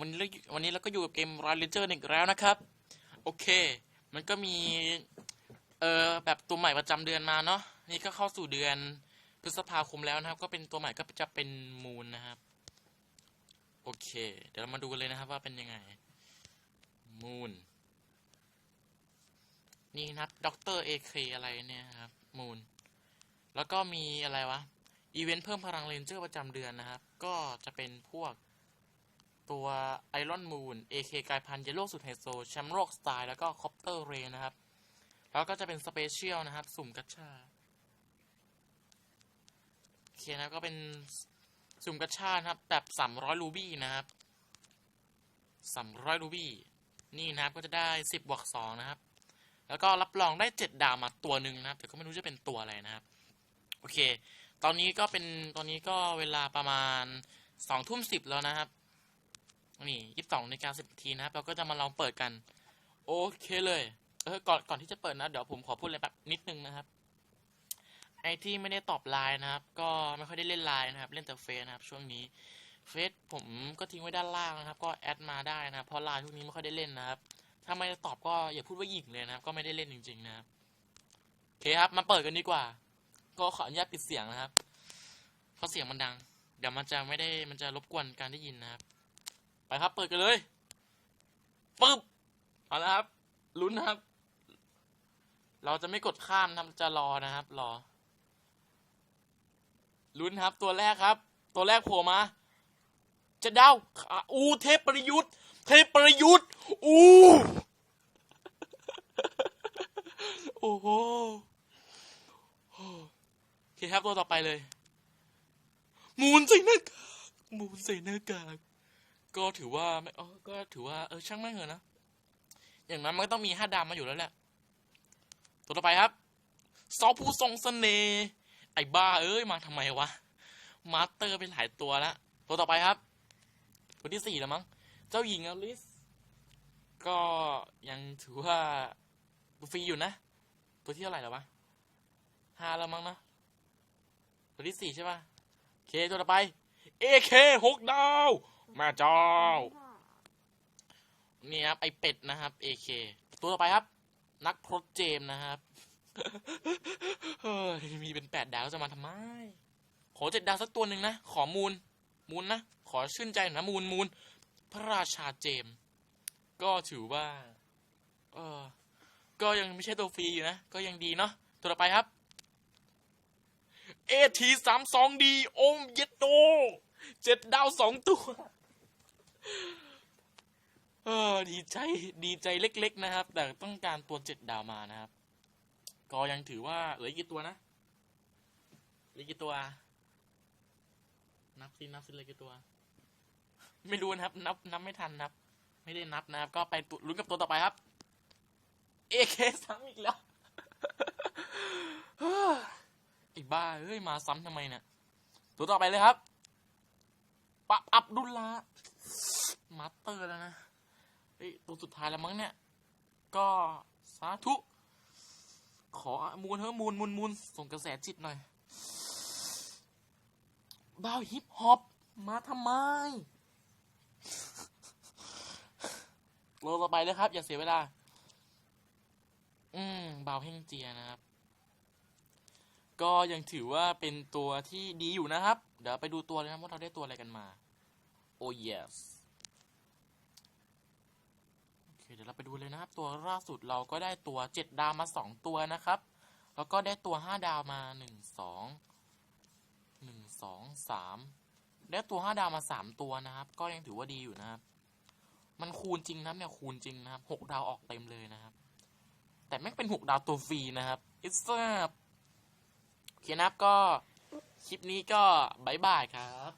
วันนี้เราวันนี้เราก็อยู่กับเกม r อย l เจอร์อีกแล้วนะครับ โอเค มันก็มี เอ่อแบบตัวใหม่ประจำเดือนมาเนาะ นี่ก็เข้าสู่เดือนพฤษภาคมแล้วนะครับ ก็เป็นตัวใหม่ก็จะเป็นมูนนะครับ โอเค เดี๋ยวเรามาดูกันเลยนะครับว่าเป็นยังไง มูนนี่นะครับด็อกเตอร์เอเคอะไรเนี่ยครับ มูนแล้วก็มีอะไรวะ อีเวนต์เพิ่มพลังเรนเจอร์ประจำเดือนนะครับ ก็จะเป็นพวกตัวไอรอนมูน AK กายพันธุ์เยลโล่สุดไฮโซแชมป์โลกสไตล์แล้วก็คอปเตอร์เรนะครับ แล้วก็จะเป็นสเปเชียลนะครับ สุ่มกัชชา เคนะก็เป็นสุ่มกัชชานะครับ แบบ300รูบี้นะครับ300รูบี้นี่นะครับก็จะได้10บวก2นะครับ แล้วก็รับรองได้7ดาวมาตัวหนึ่งนะครับ แต่ก็ไม่รู้จะเป็นตัวอะไรนะครับ โอเค ตอนนี้ก็เป็นตอนนี้ก็เวลาประมาณ2ทุ่ม10แล้วนะครับนี่ยี่สิบสองในการสิบนาทีนะครับ เราก็จะมาลองเปิดกัน โอเคเลย เออก่อนก่อนที่จะเปิดนะ เดี๋ยวผมขอพูดอะไรแบบนิดนึงนะครับ ไอที่ไม่ได้ตอบไลน์นะครับ ก็ไม่ค่อยได้เล่นไลน์นะครับ เล่นแต่เฟซนะครับ ช่วงนี้ เฟซผมก็ทิ้งไว้ด้านล่างนะครับ ก็แอดมาได้นะครับเพราะไลน์ช่วงนี้ไม่ค่อยได้เล่นนะครับ ถ้าไม่ตอบก็อย่าพูดว่าหยิงเลยนะครับ ก็ไม่ได้เล่นจริง ๆ นะครับโอเคครับ มาเปิดกันดีกว่า ก็ขออนุญาตปิดเสียงนะครับ เพราะเสียงมันดัง เดี๋ยวมันจะไม่ได้มันจะรบกวนการได้ยินนะครับ ไปครับ เปิดกันเลยปึ๊บเอาละครับลุ้นนะครับ เราจะไม่กดข้ามนะจะรอนะครับ รอ ลุ้นครับตัวแรกครับ ตัวแรกโผล่มา จะเดาอูเทพประยุทธ์ เทพประยุทธ์อูโอ้โหโอเคครับตัวต่อไปเลย มูนใส่หน้ากากมูนใส่หน้ากากก็ถือว่าไม่เออก็ถือว่าเออช่างไม่เถอะนะอย่างนั้นมันก็ต้องมีห้าดาวมาอยู่แล้วแหละตัวต่อไปครับซอผู้ทรงเสน่ห์ ไอ้บ้าเอ้ยมาทำไมวะมาสเตอร์เป็นหลายตัวแล้วตัวต่อไปครับ ตัวที่สี่แล้วมั้งเจ้าหญิงอลิส ก็ยังถือว่าฟรีอยู่นะ ตัวที่เท่าไหร่แล้ววะห้าแล้วมั้งนะตัวที่สี่ใช่ป่ะเคตัวต่อไป AK หกดาวแม่เจ้านี่ครับไอเป็ดนะครับ AK ตัวต่อไปครับ นักพรตเจมส์นะครับ เฮ้ยมีเป็นแปดดาวจะมาทำไม ขอเจ็ดดาวสักตัวหนึ่งนะ ขอมูล มูลนะ ขอชื่นใจหน่อยนะ มูลมูล พระราชาเจมส์ก็ถือว่า เออ ก็ยังไม่ใช่ตัวฟรีอยู่นะ ก็ยังดีเนาะ ตัวต่อไปครับเอทีสามสองดีโอมเยดโดเจ็ดดาวสองตัว เออ ดีใจ ดีใจเล็ก ๆ นะครับ แต่ต้องการตัวเจ็ดดาวมานะครับ ก็ยังถือว่าเหลือกกี่ตัวนะเหลือกกี่ตัว นับสินับสิเหลือกกี่ตัว ไม่รู้นะครับ นับ นับไม่ทันนับ ไม่ได้นับนะครับ ก็ไปตุลุ้นกับตัวต่อไปครับเอเคซ้ำอีกแล้วไอ้บ้าเอ้ยมาซ้ำทำไมเนี่ยตัวต่อไปเลยครับปะอับดุลลามาสเตอร์แล้วนะเฮ้ยตัวสุดท้ายแล้วมั้งเนี่ย ก็สาธุ ขอมูลเถอมูลมูลมูลส่งกระแสจิตหน่อยบ้าฮิปฮอปมาทำไมโลต่อไปเลยครับ อย่าเสียเวลา อืมบาวเฮงเจียนะครับ ก็ยังถือว่าเป็นตัวที่ดีอยู่นะครับ เดี๋ยวไปดูตัวเลยนะว่าเราได้ตัวอะไรกันมา โอ้ yes โอเค เดี๋ยวเรา ไปดูเลยนะครับ ตัวล่าสุดเราก็ได้ตัวเจ็ดดาวมาสองตัวนะครับ แล้วก็ได้ตัวห้าดาวมาหนึ่งสองหนึ่งสองสามได้ตัวห้าดาวมาสามตัวนะครับ ก็ยังถือว่าดีอยู่นะครับ มันคูณจริงนะเนี่ยคูณจริงนะครับหกดาวออกเต็มเลยนะครับ แต่แม่งเป็นหกดาวตัวฟรีนะครับ it's up โอเคนะครับก็คลิปนี้ก็บายบายครับ